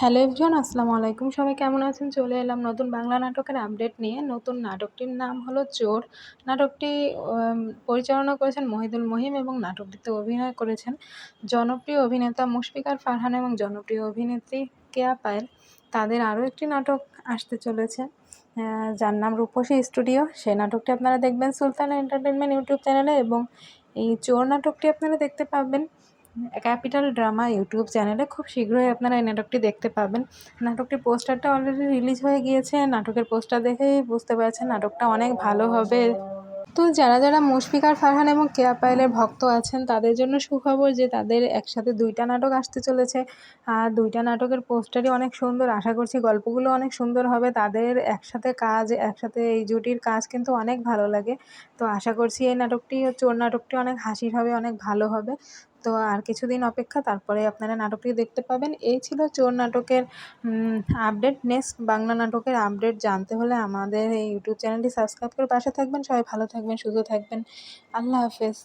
Hello everyone, আসসালামু আলাইকুম। সবাই কেমন আছেন? চলে এলাম নতুন বাংলা নাটকের আপডেট নিয়ে। নতুন নাটকটির নাম হলো চোর। নাটকটি পরিচালনা করেছেন মহিদুল মহিম এবং নাটকটিতে অভিনয় করেছেন জনপ্রিয় অভিনেতা মুশফিকার ফারহান এবং জনপ্রিয় অভিনেত্রী কেয়া পায়েল। তাদের আরও একটি নাটক আসতে চলেছে যার নাম রূপসী স্টুডিও। সেই নাটকটি আপনারা দেখবেন সুলতান এন্টারটেনমেন্ট ইউটিউব চ্যানেলে এবং এই চোর নাটকটি আপনারা দেখতে পাবেন। ক্যাপিটাল ড্রামা ইউটিউব চ্যানেলে খুব শীঘ্রই আপনারা এই নাটকটি দেখতে পাবেন। নাটকটির পোস্টারটা অলরেডি রিলিজ হয়ে গিয়েছে। নাটকের পোস্টার দেখেই বুঝতে পারছেন নাটকটা অনেক ভালো হবে। তো যারা যারা মুশফিকার ফারহান এবং কেয়া পায়েলের ভক্ত আছেন, তাদের জন্য সুখবর যে তাদের একসাথে দুইটা নাটক আসতে চলেছে। আর দুইটা নাটকের পোস্টারই অনেক সুন্দর। আশা করছি গল্পগুলো অনেক সুন্দর হবে। তাদের একসাথে কাজ, একসাথে এই জুটির কাজ কিন্তু অনেক ভালো লাগে। তো আশা করছি এই নাটকটি, চোর নাটকটি অনেক হাসির হবে, অনেক ভালো হবে। তো আর কিছুদিন অপেক্ষা, তারপরে আপনারা নাটকটি দেখতে পাবেন। এই ছিল চোর নাটকের আপডেট নেক্সট বাংলা নাটকের আপডেট জানতে হলে আমাদের এই ইউটিউব চ্যানেলটি সাবস্ক্রাইব করে পাশে থাকবেন। সবাই ভালো থাকবেন, সুস্থ থাকবেন। আল্লাহ হাফেজ।